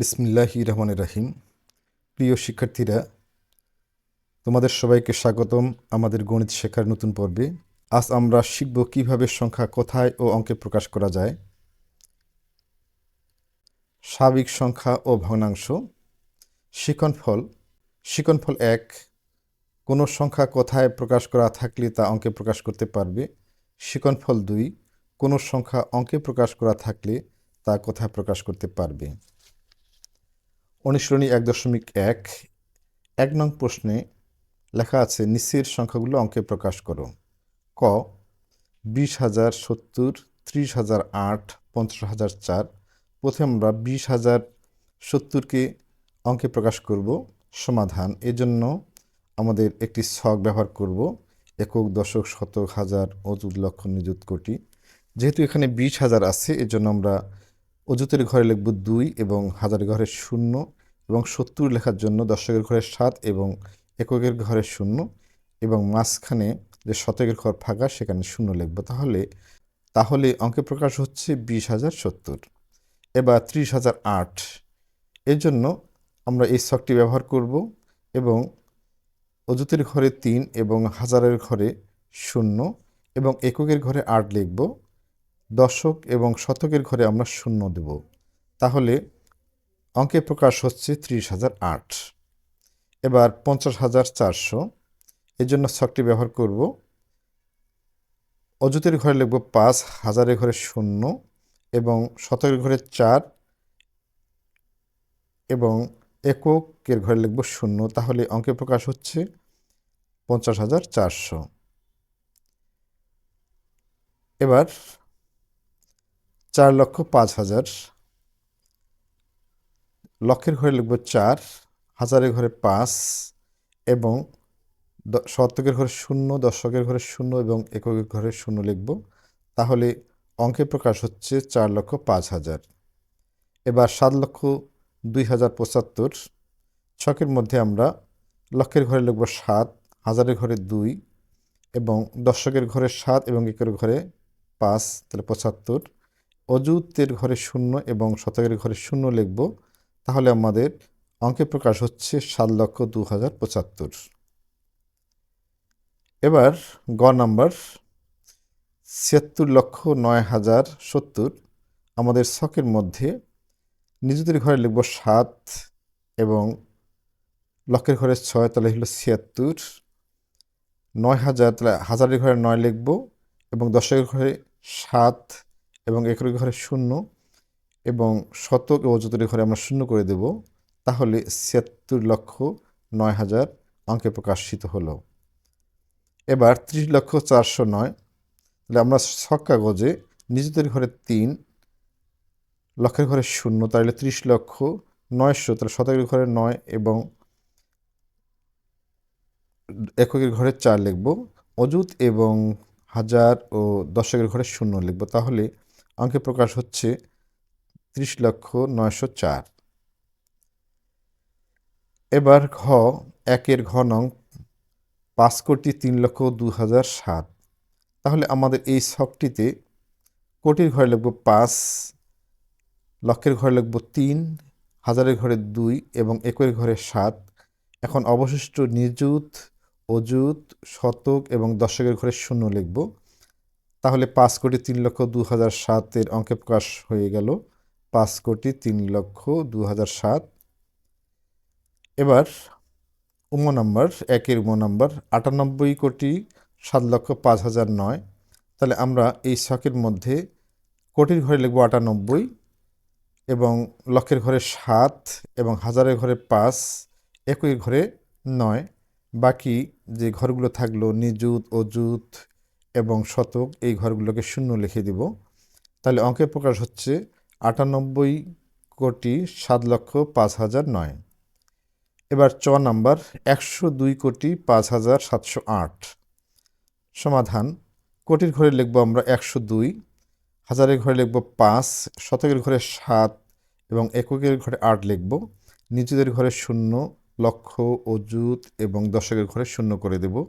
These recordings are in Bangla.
বিসমিল্লাহি রহমান রাহিম। প্রিয় শিক্ষার্থীরা, তোমাদের সবাইকে স্বাগতম আমাদের গণিত শেখার নতুন পর্বে। আজ আমরা শিখব কীভাবে সংখ্যা কোথায় ও অঙ্কে প্রকাশ করা যায়। স্বাভাবিক সংখ্যা ও ভগ্নাংশ। শিকনফল শিকনফল এক। কোনো সংখ্যা কোথায় প্রকাশ করা থাকলে তা অঙ্কে প্রকাশ করতে পারবে। শিকনফল দুই। কোনো সংখ্যা অঙ্কে প্রকাশ করা থাকলে তা কোথায় প্রকাশ করতে পারবে। অনুশীলনী এক দশমিক এক। এক নং প্রশ্নে লেখা আছে, নিচের সংখ্যাগুলো অঙ্কে প্রকাশ করো। ক, বিশ হাজার সত্তর, ত্রিশ হাজার আট, পঞ্চাশ হাজার চার। প্রথমে আমরা বিশ হাজার সত্তরকে অঙ্কে প্রকাশ করব, সমাধান। এজন্য আমাদের একটি ছক ব্যবহার করব, একক, দশক, শতক, হাজার অযুত লক্ষ, নিযুত, কোটি। যেহেতু এখানে বিশ হাজার আছে, এজন্য আমরা অযুতের ঘরে লিখব দুই এবং হাজার ঘরে শূন্য এবং সত্তর লেখার জন্য দশকের ঘরে সাত এবং এককের ঘরে শূন্য এবং মাঝখানে যে শতকের ঘর ফাঁকা, সেখানে শূন্য লিখব। তাহলে তাহলে অঙ্কে প্রকাশ হচ্ছে বিশ হাজার সত্তর। এবার ত্রিশ হাজার আট। এর জন্য আমরা এই শখটি ব্যবহার করব এবং অযুতের ঘরে তিন এবং হাজারের ঘরে শূন্য এবং এককের ঘরে আট লিখব। দশক এবং শতকের ঘরে আমরা শূন্য দেব। তাহলে অঙ্কে প্রকাশ হচ্ছে ত্রিশ হাজার আট। এবার পঞ্চাশ হাজার চারশো। এর জন্য ছকটি ব্যবহার করব। অযুতের ঘরে লিখব পাঁচ, হাজারের ঘরে শূন্য এবং শতকের ঘরে চার এবং এককের ঘরে লিখব শূন্য। তাহলে অঙ্কে প্রকাশ হচ্ছে পঞ্চাশ হাজার চারশো। এবার চার লক্ষ পাঁচ হাজার। লক্ষের ঘরে লিখব চার, হাজারের ঘরে পাঁচ এবং শতকের ঘরে শূন্য, দশকের ঘরে শূন্য এবং এককের ঘরে শূন্য লিখব। তাহলে অঙ্কে প্রকাশ হচ্ছে চার লক্ষ পাঁচ হাজার। এবার সাত লক্ষ দুই হাজার পঁচাত্তর। ছকের মধ্যে আমরা লক্ষের ঘরে লিখব সাত, হাজারের ঘরে দুই এবং দশকের ঘরে সাত এবং একের ঘরে পাঁচ, তাহলে পঁচাত্তর। অযুতের ঘরে শূন্য এবং শতকের ঘরে শূন্য লিখব, তাহলে আমাদের অঙ্কে প্রকাশ হচ্ছে সাত লক্ষ দু হাজার পঁচাত্তর। এবার গ নাম্বার, ছিয়াত্তর লক্ষ নয় হাজার সত্তর। আমাদের ছকের মধ্যে নিজেদের ঘরে লিখব সাত এবং লক্ষের ঘরে ছয়, তাহলে হলো ছিয়াত্তর। নয় হাজার, তাহলে হাজারের ঘরে নয় লিখব এবং দশকের ঘরে সাত এবং একের ঘরে শূন্য এবং শতক ও অযুতের ঘরে আমরা শূন্য করে দেব, তাহলে ছিয়াত্তর লক্ষ নয় হাজার অঙ্কে প্রকাশিত হলো। এবার ত্রিশ লক্ষ চারশো নয়। তাহলে আমরা ছক কাগজে নিজেদের ঘরে তিন, লক্ষের ঘরে শূন্য, তাহলে ত্রিশ লক্ষ নয়শো, তাহলে শতকের ঘরে নয় এবং এককের ঘরে চার লিখব। অযুত এবং হাজার ও দশকের ঘরে শূন্য লিখব। তাহলে অঙ্কে প্রকাশ হচ্ছে ত্রিশ লক্ষ নয়শো চার। এবার ঘ, একের ঘ নং পাঁচ কোটি তিন লক্ষ দু হাজার সাত। তাহলে আমাদের এই ছকটিতে কোটির ঘরে লিখব পাঁচ লক্ষের ঘরে লিখব তিন, হাজারের ঘরে দুই এবং একের ঘরে সাত। এখন অবশিষ্ট নিযুত, অযুত, শতক এবং দশকের ঘরে শূন্য লিখব। তাহলে পাঁচ কোটি তিন লক্ষ দু হাজার সাতের অঙ্কে প্রকাশ হয়ে গেল। পাঁচ কোটি তিন লক্ষ দু হাজার সাত। এবার উম নাম্বার, একের উম নাম্বার, আটানব্বই কোটি সাত লক্ষ পাঁচ হাজার নয়। তাহলে আমরা এই শখের মধ্যে কোটির ঘরে লিখব আটানব্বই এবং লক্ষের ঘরে সাত এবং হাজারের ঘরে পাঁচ, একই ঘরে নয়। বাকি যে ঘরগুলো থাকল নিযুত, অযুত এবং শতক এই ঘরগুলোকে শূন্য লিখে দিব। তাহলে অঙ্কের প্রকাশ হচ্ছে আটানব্বই কোটি সাত লক্ষ পাঁচ হাজার নয়। এবার চ নাম্বার, একশো দুই কোটি পাঁচ হাজার সাতশো আট। সমাধান, কোটির ঘরে লিখব আমরা একশো দুই, হাজারের ঘরে লিখব পাঁচ, শতকের ঘরে সাত এবং এককের ঘরে আট লিখব। নিজেদের ঘরে শূন্য, লক্ষ, অযুত এবং দশকের ঘরে শূন্য করে দেব।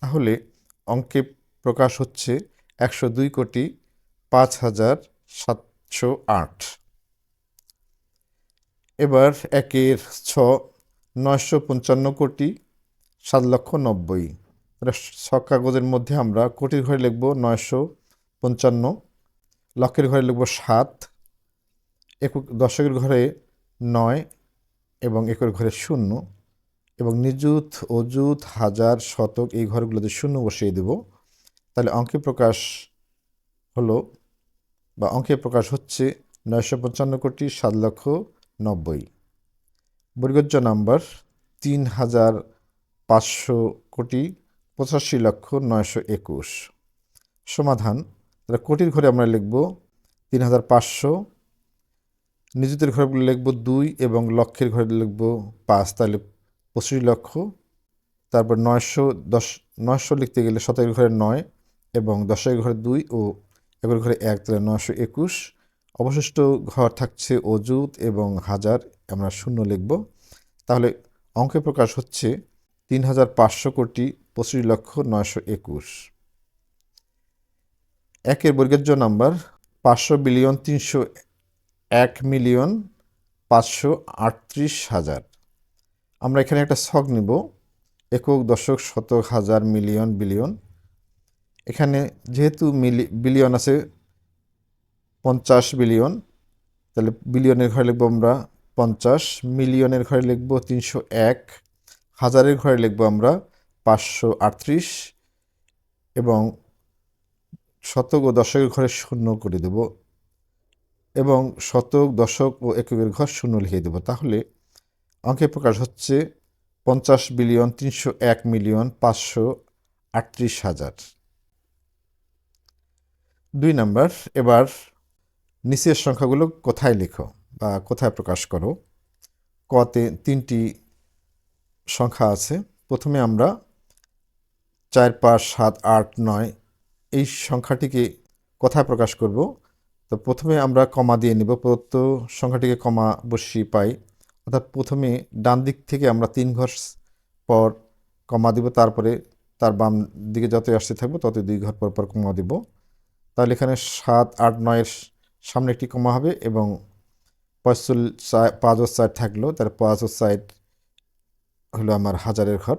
তাহলে অঙ্কে প্রকাশ হচ্ছে একশো দুই কোটি পাঁচ হাজার সাতশো আট। এবার একের ছ, নয়শো পঞ্চান্ন কোটি সাত লক্ষ নব্বই। ছক কাগজের মধ্যে আমরা কোটির ঘরে লিখব নয়শো পঞ্চান্ন লক্ষের ঘরে লিখব সাত, একক দশকের ঘরে নয় এবং একর ঘরে শূন্য এবং নিযুত অযুত হাজার শতক এই ঘরগুলোতে শূন্য বসিয়ে দেব। তাহলে অঙ্কে প্রকাশ হলো বা অঙ্কে প্রকাশ হচ্ছে নয়শো পঞ্চান্ন কোটি সাত লক্ষ নব্বই। বর্গজ্য নাম্বার তিন হাজার পাঁচশো কোটি পঁচাশি লক্ষ নয়শো একুশ। সমাধান, তাহলে কোটির ঘরে আমরা লিখব তিন হাজার পাঁচশো, নিজেদের ঘরগুলো লিখব দুই এবং লক্ষের ঘরে লিখব পাঁচ, তাহলে পঁচিশ লক্ষ। তারপর নয়শো দশ, নয়শো লিখতে গেলে সতেরো ঘরে নয় এবং দশের ঘরে দুই ও এগারো ঘরে এক, তাহলে নয়শো একুশ। অবশিষ্ট ঘর থাকছে অজুত এবং হাজার, আমরা শূন্য লিখব। তাহলে অঙ্কে প্রকাশ হচ্ছে তিন হাজার পাঁচশো কোটি পঁচিশ লক্ষ নয়শো একুশ। একের বর্গের নাম্বার, পাঁচশো বিলিয়ন তিনশো এক মিলিয়ন পাঁচশো আটত্রিশ হাজার। আমরা এখানে একটা ছক নিব। একক দশক শতক হাজার মিলিয়ন বিলিয়ন। এখানে যেহেতু মিলি, বিলিয়ন আছে, পঞ্চাশ বিলিয়ন, তাহলে বিলিয়নের ঘরে লিখব আমরা পঞ্চাশ, মিলিয়নের ঘরে লিখব তিনশো এক, হাজারের ঘরে লিখব আমরা পাঁচশো আটত্রিশ এবং শতক ও দশকের ঘরে শূন্য করে দেব এবং শতক, দশক ও এককের ঘর শূন্য লিখে দেব। তাহলে অঙ্কে প্রকাশ হচ্ছে পঞ্চাশ বিলিয়ন, তিনশো এক মিলিয়ন, পাঁচশো আটত্রিশ হাজার। দুই নাম্বার, এবার নিচের সংখ্যাগুলো কোথায় লেখো বা কোথায় প্রকাশ করো? কতে তিনটি সংখ্যা আছে। প্রথমে আমরা চার, পাঁচ, সাত, আট, নয় এই সংখ্যাটিকে কোথায় প্রকাশ করব? তো প্রথমে আমরা কমা দিয়ে নিব। প্রদত্ত সংখ্যাটিকে কমা বসিয়ে পাই। অর্থাৎ প্রথমে ডান দিক থেকে আমরা তিন ঘর পর কমা দিব। তারপরে তার বাম দিকে যতই আসতে থাকব তত দুই ঘর পর পর কমা দিব। তাহলে এখানে সাত, আট, নয়ের সামনে একটি কমা হবে এবং পঁয়তাল্লিশ পাঁচ ও সাইড থাকল, তার পাঁচ ও সাইড হলো আমার হাজারের ঘর।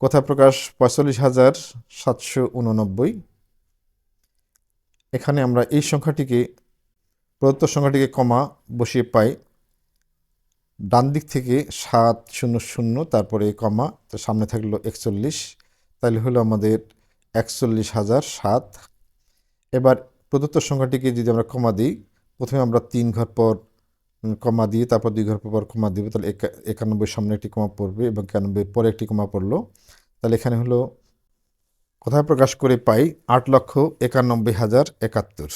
কথা প্রকাশ, পঁয়তাল্লিশ হাজার সাতশো উননব্বই। এখানে আমরা এই সংখ্যাটিকে, প্রদত্ত সংখ্যাটিকে কমা বসিয়ে পাই। ডান দিক থেকে সাত শূন্য শূন্য, তারপরে কমা, তার সামনে থাকল একচল্লিশ। তাহলে হলো আমাদের একচল্লিশ হাজার সাত। এবার প্রদত্ত সংখ্যাটিকে যদি আমরা কমা দিই, প্রথমে আমরা তিন ঘর পর কমা দিয়ে তারপর দুই ঘর পর কমা দিব, তাহলে একানব্বই সামনে একটি কমা পড়বে এবং একানব্বই পরে একটি কমা পড়ল। তাহলে এখানে হলো কোথায় প্রকাশ করে পাই? আট লক্ষ একানব্বই হাজার একাত্তর।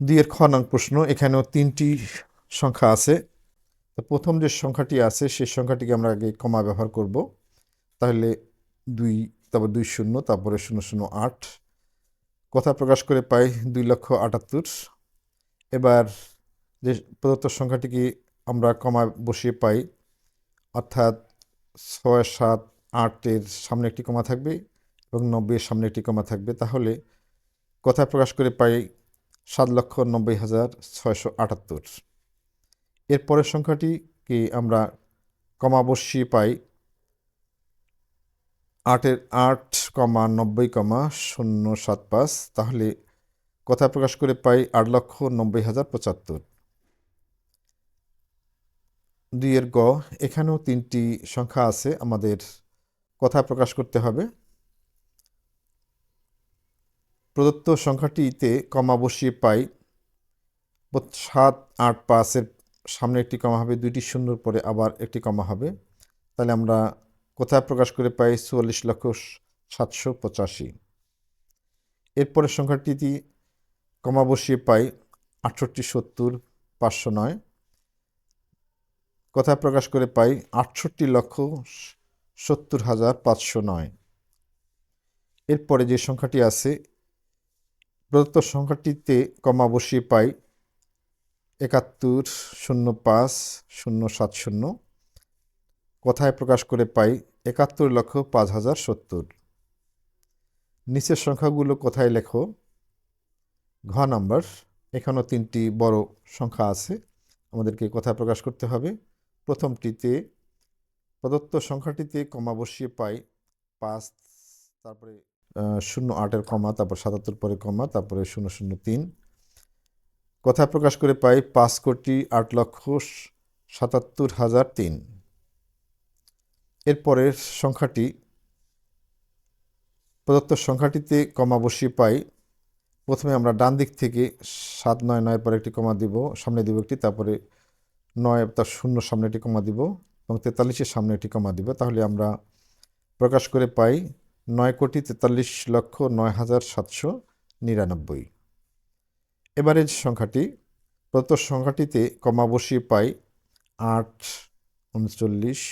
দুইয়ের খ নং প্রশ্ন, এখানেও তিনটি সংখ্যা আছে। তো প্রথম যে সংখ্যাটি আছে, সেই সংখ্যাটিকে আমরা আগে কমা ব্যবহার করব। তাহলে দুই তারপর দুই শূন্য, তারপরে শূন্য শূন্য আট। কথা প্রকাশ করে পাই দুই লক্ষ আটাত্তর। এবার যে প্রদত্ত সংখ্যাটিকে আমরা কমা বসিয়ে পাই, অর্থাৎ ছয় সাত আটের সামনে একটি কমা থাকবে এবং নব্বইয়ের সামনে একটি কমা থাকবে। তাহলে কথা প্রকাশ করে পাই সাত লক্ষ নব্বই হাজার ছয়শো আটাত্তর। এর পরের সংখ্যাটিকে আমরা কমা বসিয়ে পাই আটের আট কমা নব্বই কমা শূন্য সাত পাঁচ, তাহলে কথা প্রকাশ করে পাই আট লক্ষ নব্বই হাজার পঁচাত্তর। দুইয়ের গ, এখানেও তিনটি সংখ্যা আছে, আমাদের কথা প্রকাশ করতে হবে। প্রদত্ত সংখ্যাটিতে কমা বসিয়ে পাই সাত আট পাঁচের সামনে একটি কমা হবে, দুইটি শূন্যর পরে আবার একটি কমা হবে। তাহলে আমরা কোথায় প্রকাশ করে পাই? চুয়াল্লিশ লক্ষ সাতশো পঁচাশি। এরপরের সংখ্যাটিতে কমা বসিয়ে পাই আটষট্টি, সত্তর, পাঁচশো নয়। কথা প্রকাশ করে পাই? আটষট্টি লক্ষ সত্তর হাজার পাঁচশো নয়। এরপরে যে সংখ্যাটি আছে, প্রদত্ত সংখ্যাটিতে কমা বসিয়ে পাই একাত্তর, শূন্য পাঁচ, শূন্য সাত শূন্য। কথায় প্রকাশ করে পাই একাত্তর লক্ষ পাঁচ হাজার সত্তর। নিচের সংখ্যাগুলো কোথায় লেখো? ঘ নাম্বার, এখানেও তিনটি বড় সংখ্যা আছে, আমাদেরকে কথায় প্রকাশ করতে হবে। প্রথমটিতে, প্রদত্ত সংখ্যাটিতে কমা বসিয়ে পাই পাঁচ, তারপরে শূন্য আটের কমা, তারপর সাতাত্তর পরে কমা, তারপরে শূন্য শূন্য তিন। কথা প্রকাশ করে পাই পাঁচ কোটি আট লক্ষ সাতাত্তর হাজার তিন। এরপরের সংখ্যাটি, প্রদত্ত সংখ্যাটিতে কমা বসিয়ে পাই। প্রথমে আমরা ডান দিক থেকে সাত, নয় নয় পরে একটি কমা দিব, সামনে দিব একটি, তারপরে নয়, তার শূন্য সামনে একটি কমা দিব এবং তেতাল্লিশের সামনে একটি কমা দিব। তাহলে আমরা প্রকাশ করে পাই নয় কোটি তেতাল্লিশ লক্ষ নয় হাজার সাতশো নিরানব্বই। এবারে যে সংখ্যাটি, প্রদত্ত সংখ্যাটিতে কমা বসিয়ে পাই আট, উনচল্লিশ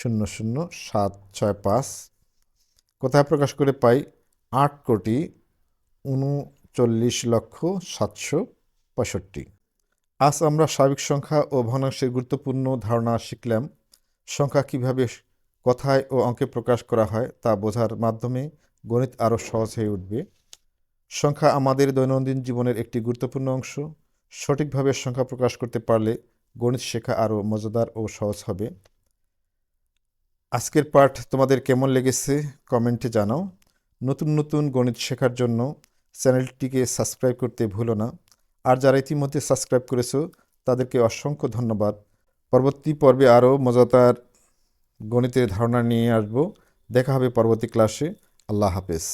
শূন্য শূন্য সাত ছয় পাঁচ। কোথায় প্রকাশ করে পাই? আট কোটি উনচল্লিশ লক্ষ সাতশো পঁয়ষট্টি। আজ আমরা স্বাভাবিক সংখ্যা ও ভগ্নাংশের গুরুত্বপূর্ণ ধারণা শিখলাম। সংখ্যা কীভাবে কথায় ও অঙ্কে প্রকাশ করা হয় তা বোঝার মাধ্যমে গণিত আরও সহজ হয়ে উঠবে। সংখ্যা আমাদের দৈনন্দিন জীবনের একটি গুরুত্বপূর্ণ অংশ। সঠিকভাবে সংখ্যা প্রকাশ করতে পারলে গণিত শেখা আরও মজাদার ও সহজ হবে। আজকের পাঠ তোমাদের কেমন লেগেছে কমেন্টে জানাও। নতুন নতুন গণিত শেখার জন্য চ্যানেলটিকে সাবস্ক্রাইব করতে ভুলো না। আর যারা ইতিমধ্যে সাবস্ক্রাইব করেছ, তাদেরকে অসংখ্য ধন্যবাদ। পরবর্তী পর্বে আরও মজাদার গণিতের ধারণা নিয়ে আসব। দেখা হবে পরবর্তী ক্লাসে। আল্লাহ হাফেজ।